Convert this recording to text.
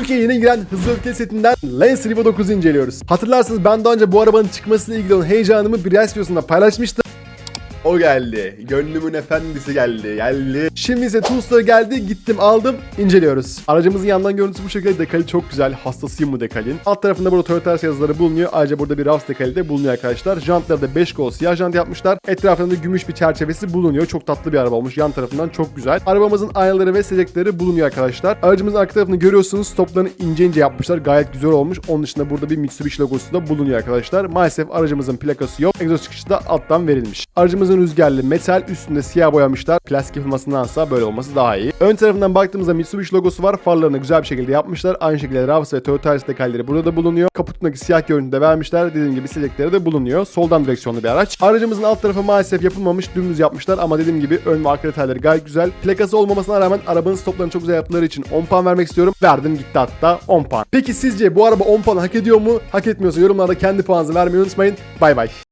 Türkiye'ye yeni giren hızlı öfke setinden Lancer Evo 9'u inceliyoruz. Hatırlarsınız ben daha önce bu arabanın çıkmasıyla ilgili olan heyecanımı bir reels videosunda paylaşmıştım. O geldi. Gönlümün efendisi geldi. Geldi. Şimdi ise Tulsa geldi. Gittim aldım. inceliyoruz. Aracımızın yandan görüntüsü bu şekilde. Dekali çok güzel. Hastasıyım bu dekalin. Alt tarafında burada Toyota yazıları bulunuyor. Ayrıca burada bir Ravs dekali de bulunuyor arkadaşlar. Jantları da 5 kol siyah jant yapmışlar. Etrafında da gümüş bir çerçevesi bulunuyor. Çok tatlı bir araba olmuş. Yan tarafından çok güzel. Arabamızın aynaları ve secekleri bulunuyor arkadaşlar. Aracımızın arka tarafını görüyorsunuz. Stoplarını ince ince yapmışlar. Gayet güzel olmuş. Onun dışında burada bir Mitsubishi logosu da bulunuyor arkadaşlar. Maalesef aracımızın plakası yok. Egzoz çıkışı da alttan verilmiş. Aracımızın rüzgarlı metal üstünde siyah boyamışlar. Plastik yapılmasındansa böyle olması daha iyi. Ön tarafından baktığımızda Mitsubishi logosu var. Farlarını güzel bir şekilde yapmışlar. Aynı şekilde Ravs ve Toyota dekalleri burada da bulunuyor. Kaputundaki siyah görüntüde vermişler. Dediğim gibi silekleri de bulunuyor. Soldan direksiyonlu bir araç. Aracımızın alt tarafı maalesef yapılmamış. Dümdüz yapmışlar ama dediğim gibi ön ve arka detayları gayet güzel. Plakası olmamasına rağmen arabanın stoplarını çok güzel yaptıkları için 10 puan vermek istiyorum. Verdim gitti hatta 10 puan. Peki sizce bu araba 10 puan hak ediyor mu? Hak etmiyorsa yorumlarda kendi puanınızı vermeyi unutmayın. Bay bay.